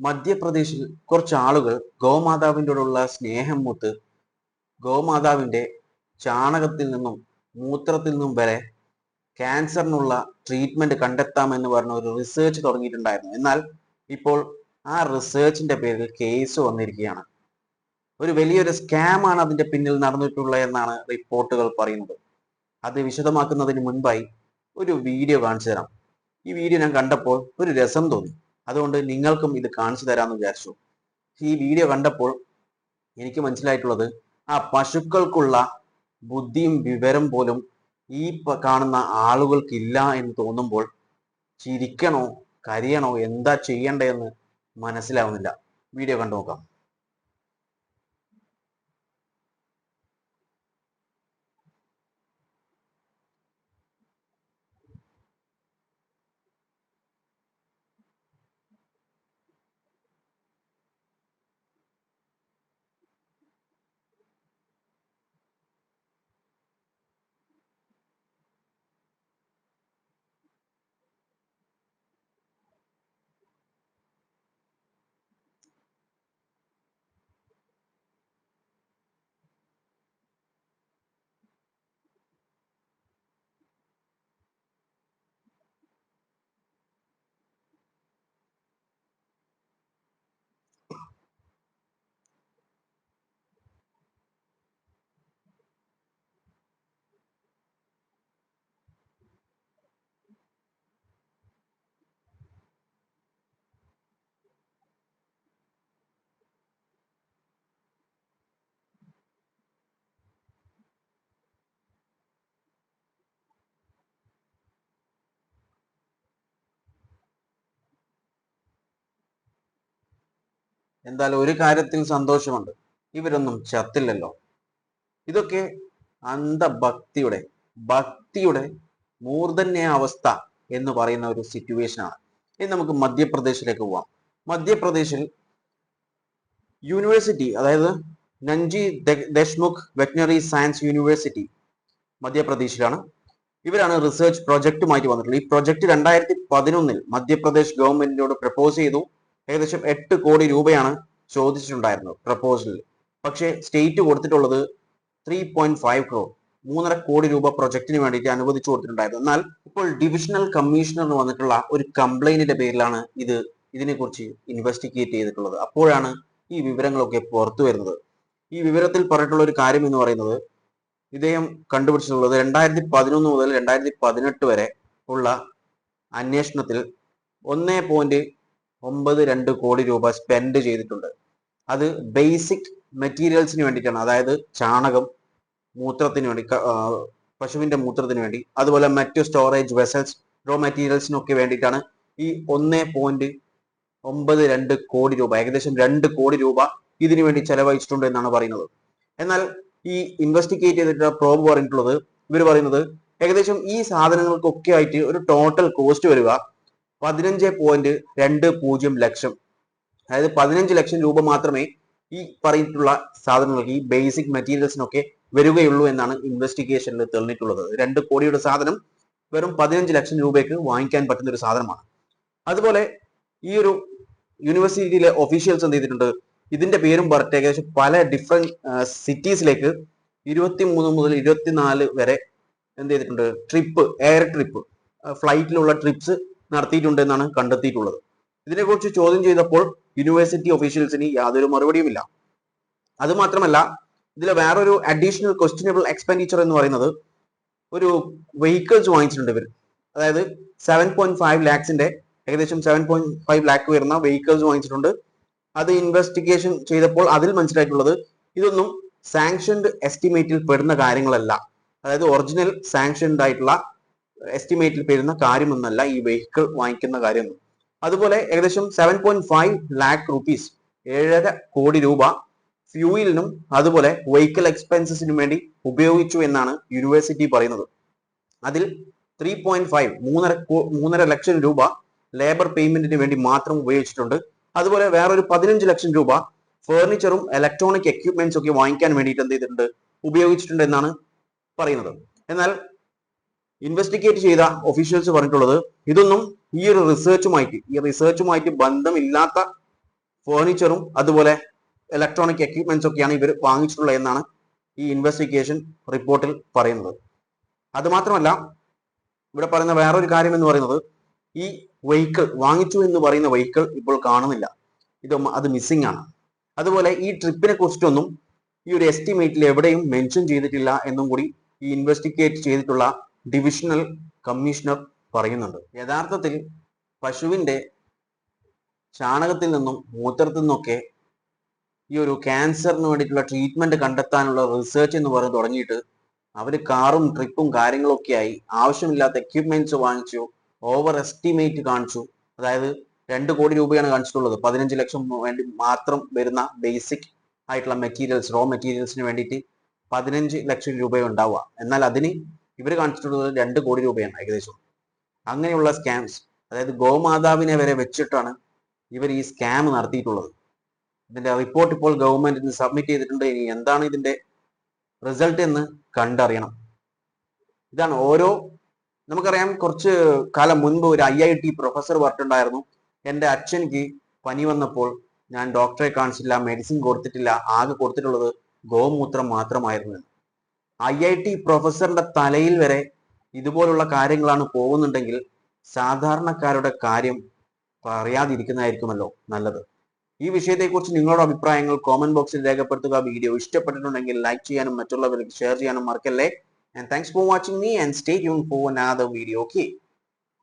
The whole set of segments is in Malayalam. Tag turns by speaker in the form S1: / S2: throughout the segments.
S1: മധ്യപ്രദേശിൽ കുറച്ച് ആളുകൾ ഗോമാതാവിന്റെയോടുള്ള സ്നേഹം മൂത്ത് ഗോമാതാവിന്റെ ചാണകത്തിൽ നിന്നും മൂത്രത്തിൽ നിന്നും വരെ ക്യാൻസറിനുള്ള ട്രീറ്റ്മെന്റ് കണ്ടെത്താമെന്ന് പറഞ്ഞ ഒരു റിസർച്ച് തുടങ്ങിയിട്ടുണ്ടായിരുന്നു. എന്നാൽ ഇപ്പോൾ ആ റിസർച്ചിന്റെ പേരിൽ കേസ് വന്നിരിക്കുകയാണ്. ഒരു വലിയൊരു സ്കാം ആണ് അതിന്റെ പിന്നിൽ നടന്നിട്ടുള്ളത് എന്നാണ് റിപ്പോർട്ടുകൾ പറയുന്നത്. അത് വിശദമാക്കുന്നതിന് മുൻപായി ഒരു വീഡിയോ കാണിച്ചു തരാം. ഈ വീഡിയോ ഞാൻ കണ്ടപ്പോൾ ഒരു രസം തോന്നി. അതുകൊണ്ട് നിങ്ങൾക്കും ഇത് കാണിച്ചു തരാമെന്ന് വിചാരിച്ചു. ഈ വീഡിയോ കണ്ടപ്പോൾ എനിക്ക് മനസ്സിലായിട്ടുള്ളത് ആ പശുക്കൾക്കുള്ള ബുദ്ധിയും വിവരം പോലും ഈ കാണുന്ന ആളുകൾക്കില്ല എന്ന് തോന്നുമ്പോൾ ചിരിക്കണോ കരയണോ എന്താ ചെയ്യണ്ടേന്ന് മനസ്സിലാവുന്നില്ല. വീഡിയോ കണ്ടു നോക്കാം. എന്തായാലും ഒരു കാര്യത്തിൽ സന്തോഷമുണ്ട്. ഇവരൊന്നും ചത്തില്ലല്ലോ. ഇതൊക്കെ അന്ധഭക്തിയുടെ ഭക്തിയുടെ മൂർധന്യ അവസ്ഥ എന്ന് പറയുന്ന ഒരു സിറ്റുവേഷൻ ആണ്. ഇനി നമുക്ക് മധ്യപ്രദേശിലേക്ക് പോവാം. മധ്യപ്രദേശിൽ യൂണിവേഴ്സിറ്റി അതായത് Nanaji Deshmukh veterinary science university മധ്യപ്രദേശിലാണ്. ഇവരാണ് റിസർച്ച് പ്രൊജക്റ്റുമായിട്ട് വന്നിട്ടുള്ളത്. ഈ പ്രൊജക്ട് രണ്ടായിരത്തി പതിനൊന്നിൽ മധ്യപ്രദേശ് ഗവൺമെന്റിനോട് പ്രപ്പോസ് ചെയ്തു. ഏകദേശം എട്ട് കോടി രൂപയാണ് ചോദിച്ചിട്ടുണ്ടായിരുന്നത് പ്രപ്പോസലിൽ പക്ഷേ സ്റ്റേറ്റ് കൊടുത്തിട്ടുള്ളത് ത്രീ പോയിന്റ് ഫൈവ് ക്രോർ മൂന്നര കോടി രൂപ പ്രൊജക്ടിന് വേണ്ടിയിട്ട് അനുവദിച്ചു കൊടുത്തിട്ടുണ്ടായിരുന്നു. എന്നാൽ ഇപ്പോൾ ഡിവിഷണൽ കമ്മീഷണറിന് വന്നിട്ടുള്ള ഒരു കംപ്ലൈന്റിന്റെ പേരിലാണ് ഇത് ഇതിനെക്കുറിച്ച് ഇൻവെസ്റ്റിഗേറ്റ് ചെയ്തിട്ടുള്ളത്. അപ്പോഴാണ് ഈ വിവരങ്ങളൊക്കെ പുറത്തു വരുന്നത്. ഈ വിവരത്തിൽ പറഞ്ഞിട്ടുള്ള ഒരു കാര്യം എന്ന് പറയുന്നത് ഇദ്ദേഹം കണ്ടുപിടിച്ചിട്ടുള്ളത് രണ്ടായിരത്തി പതിനൊന്ന് മുതൽ രണ്ടായിരത്തി പതിനെട്ട് വരെ ഉള്ള അന്വേഷണത്തിൽ ഒന്നേ പോയിന്റ് ഒമ്പത് രണ്ട് കോടി രൂപ സ്പെൻഡ് ചെയ്തിട്ടുണ്ട്. അത് ബേസിക് മെറ്റീരിയൽസിന് വേണ്ടിയിട്ടാണ്. അതായത് ചാണകം മൂത്രത്തിന് വേണ്ടി പശുവിന്റെ മൂത്രത്തിന് വേണ്ടി അതുപോലെ മറ്റു സ്റ്റോറേജ് വെസൽസ് റോ മെറ്റീരിയൽസിനൊക്കെ വേണ്ടിയിട്ടാണ് ഈ ഒന്നേ പോയിന്റ് ഒമ്പത് രണ്ട് കോടി രൂപ ഏകദേശം രണ്ട് കോടി രൂപ ഇതിനു വേണ്ടി ചെലവഴിച്ചിട്ടുണ്ട് എന്നാണ് പറയുന്നത്. എന്നാൽ ഈ ഇൻവെസ്റ്റിഗേറ്റ് ചെയ്തിട്ടുള്ള പ്രോബ് പറഞ്ഞിട്ടുള്ളത് ഇവർ പറയുന്നത് ഏകദേശം ഈ സാധനങ്ങൾക്കൊക്കെ ആയിട്ട് ഒരു ടോട്ടൽ കോസ്റ്റ് വരിക പതിനഞ്ച് പോയിന്റ് രണ്ട് പൂജ്യം ലക്ഷം. അതായത് പതിനഞ്ച് ലക്ഷം രൂപ മാത്രമേ ഈ പറഞ്ഞിട്ടുള്ള സാധനങ്ങൾക്ക് ഈ ബേസിക് മെറ്റീരിയൽസിനൊക്കെ വരികയുള്ളൂ എന്നാണ് ഇൻവെസ്റ്റിഗേഷനിൽ തെളിഞ്ഞിട്ടുള്ളത്. രണ്ട് കോടിയുടെ സാധനം വെറും പതിനഞ്ച് ലക്ഷം രൂപയ്ക്ക് വാങ്ങിക്കാൻ പറ്റുന്ന ഒരു സാധനമാണ്. അതുപോലെ ഈ ഒരു യൂണിവേഴ്സിറ്റിയിലെ ഒഫീഷ്യൽസ് എന്ത് ചെയ്തിട്ടുണ്ട്? ഇതിന്റെ പേരും പറഞ്ഞിട്ട് ഏകദേശം പല ഡിഫറെന്റ് സിറ്റീസിലേക്ക് ഇരുപത്തി മൂന്ന് മുതൽ ഇരുപത്തിനാല് വരെ എന്ത് ചെയ്തിട്ടുണ്ട്? ട്രിപ്പ് എയർ ട്രിപ്പ് ഫ്ലൈറ്റിലുള്ള ട്രിപ്സ് നടത്തിയിട്ടുണ്ട് എന്നാണ് കണ്ടെത്തിയിട്ടുള്ളത്. ഇതിനെക്കുറിച്ച് ചോദ്യം ചെയ്തപ്പോൾ യൂണിവേഴ്സിറ്റി ഒഫീഷ്യൽസിന് യാതൊരു മറുപടിയുമില്ല. അത് മാത്രമല്ല ഇതിലെ വേറൊരു അഡീഷണൽ ക്വസ്റ്റ്യനബിൾ എക്സ്പെൻഡിച്ചർ എന്ന് പറയുന്നത് ഒരു വെഹിക്കിൾസ് വാങ്ങിച്ചിട്ടുണ്ട് ഇവർ അതായത് സെവൻ പോയിന്റ് ഫൈവ് ലാക്സിന്റെ ഏകദേശം സെവൻ പോയിന്റ് ഫൈവ് ലാക്ക് വരുന്ന വെഹിക്കിൾസ് വാങ്ങിച്ചിട്ടുണ്ട്. അത് ഇൻവെസ്റ്റിഗേഷൻ ചെയ്തപ്പോൾ അതിൽ മനസ്സിലായിട്ടുള്ളത് ഇതൊന്നും സാങ്ഷൻഡ് എസ്റ്റിമേറ്റിൽ പെടുന്ന കാര്യങ്ങളല്ല. അതായത് ഒറിജിനൽ സാങ്ഷൻഡ് ആയിട്ടുള്ള എസ്റ്റിമേറ്റിൽ വരുന്ന കാര്യമൊന്നല്ല ഈ വെഹിക്കിൾ വാങ്ങിക്കുന്ന കാര്യം അതുപോലെ ഏകദേശം seven point five lakh rupees ഏഴര കോടി രൂപ ഫ്യൂയിലിനും അതുപോലെ വെഹിക്കിൾ എക്സ്പെൻസസിനും വേണ്ടി ഉപയോഗിച്ചു എന്നാണ് യൂണിവേഴ്സിറ്റി പറയുന്നത്. അതിൽ ത്രീ പോയിന്റ് ഫൈവ് മൂന്നര മൂന്നര ലക്ഷം രൂപ ലേബർ പേയ്മെന്റിന് വേണ്ടി മാത്രം ഉപയോഗിച്ചിട്ടുണ്ട്. അതുപോലെ വേറൊരു പതിനഞ്ച് ലക്ഷം രൂപ ഫേർണിച്ചറും ഇലക്ട്രോണിക് എക്യുപ്മെന്റ്സ് ഒക്കെ വാങ്ങിക്കാൻ വേണ്ടിയിട്ട് എന്ത് ചെയ്തിട്ടുണ്ട്? ഉപയോഗിച്ചിട്ടുണ്ട് എന്നാണ് പറയുന്നത്. എന്നാൽ ഇൻവെസ്റ്റിഗേറ്റ് ചെയ്ത ഒഫീഷ്യൽസ് പറഞ്ഞിട്ടുള്ളത് ഇതൊന്നും ഈ ഒരു റിസർച്ചുമായിട്ട് ഈ റിസർച്ചുമായിട്ട് ബന്ധമില്ലാത്ത ഫേർണിച്ചറും അതുപോലെ ഇലക്ട്രോണിക് എക്യുപ്മെന്റ്സ് ഒക്കെയാണ് ഇവർ വാങ്ങിച്ചിട്ടുള്ളത് എന്നാണ് ഈ ഇൻവെസ്റ്റിഗേഷൻ റിപ്പോർട്ടിൽ പറയുന്നത്. അതുമാത്രമല്ല ഇവിടെ പറയുന്ന വേറൊരു കാര്യം എന്ന് പറയുന്നത് ഈ വെഹിക്കിൾ വാങ്ങിച്ചു എന്ന് പറയുന്ന വെഹിക്കിൾ ഇപ്പോൾ കാണുന്നില്ല. ഇത് അത് മിസ്സിംഗ് ആണ്. അതുപോലെ ഈ ട്രിപ്പിനെ കുറിച്ചിട്ടൊന്നും ഈ ഒരു എസ്റ്റിമേറ്റിൽ എവിടെയും മെൻഷൻ ചെയ്തിട്ടില്ല എന്നും കൂടി ഈ ഇൻവെസ്റ്റിഗേറ്റ് ചെയ്തിട്ടുള്ള ഡിവിഷണൽ കമ്മീഷണർ പറയുന്നുണ്ട്. യഥാർത്ഥത്തിൽ പശുവിന്റെ ചാണകത്തിൽ നിന്നും മൂത്രത്തിൽ നിന്നൊക്കെ ഈ ഒരു ക്യാൻസറിന് വേണ്ടിയിട്ടുള്ള ട്രീറ്റ്മെന്റ് കണ്ടെത്താനുള്ള റിസർച്ച് എന്ന് പറഞ്ഞ് തുടങ്ങിയിട്ട് അവർ കാറും ട്രിപ്പും കാര്യങ്ങളൊക്കെ ആയി ആവശ്യമില്ലാത്ത എക്യുപ്മെന്റ്സ് വാങ്ങിച്ചു ഓവർ എസ്റ്റിമേറ്റ് കാണിച്ചു. അതായത് രണ്ട് കോടി രൂപയാണ് കാണിച്ചിട്ടുള്ളത്. പതിനഞ്ച് ലക്ഷം വേണ്ടി മാത്രം വരുന്ന ബേസിക് ആയിട്ടുള്ള മെറ്റീരിയൽസ് റോ മെറ്റീരിയൽസിന് വേണ്ടിയിട്ട് പതിനഞ്ച് ലക്ഷം രൂപ ഉണ്ടാവുക എന്നാൽ അതിന് ഇവർ കാണിച്ചിട്ടുള്ളത് രണ്ട് കോടി രൂപയാണ് ഏകദേശം. അങ്ങനെയുള്ള സ്കാംസ് അതായത് ഗോമാതാവിനെ വരെ വെച്ചിട്ടാണ് ഇവർ ഈ സ്കാം നടത്തിയിട്ടുള്ളത്. ഇതിന്റെ റിപ്പോർട്ട് ഇപ്പോൾ ഗവൺമെന്റിന് സബ്മിറ്റ് ചെയ്തിട്ടുണ്ട്. ഇനി എന്താണ് ഇതിന്റെ റിസൾട്ട് എന്ന് കണ്ടറിയണം. ഇതാണ് ഓരോ നമുക്കറിയാം കുറച്ച് കാലം മുൻപ് ഒരു ഐ ഐ ടി പ്രൊഫസർ പറഞ്ഞിട്ടുണ്ടായിരുന്നു. എന്റെ അച്ഛനിക്ക് പനി വന്നപ്പോൾ ഞാൻ ഡോക്ടറെ കാണിച്ചില്ല മെഡിസിൻ കൊടുത്തിട്ടില്ല ആകെ കൊടുത്തിട്ടുള്ളത് ഗോമൂത്രം മാത്രമായിരുന്നു ഐ ഐ ടി പ്രൊഫസറുടെ തലയിൽ വരെ ഇതുപോലുള്ള കാര്യങ്ങളാണ് പോകുന്നുണ്ടെങ്കിൽ സാധാരണക്കാരുടെ കാര്യം പറയാതിരിക്കുന്നതായിരിക്കുമല്ലോ നല്ലത്. ഈ വിഷയത്തെക്കുറിച്ച് നിങ്ങളുടെ അഭിപ്രായങ്ങൾ കോമന്റ് ബോക്സിൽ രേഖപ്പെടുത്തുക. വീഡിയോ ഇഷ്ടപ്പെട്ടിട്ടുണ്ടെങ്കിൽ ലൈക്ക് ചെയ്യാനും മറ്റുള്ളവർക്ക് ഷെയർ ചെയ്യാനും മറക്കല്ലേ. And thanks for watching me and stay tune for another video okay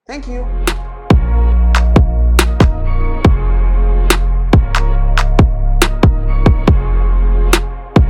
S1: thank you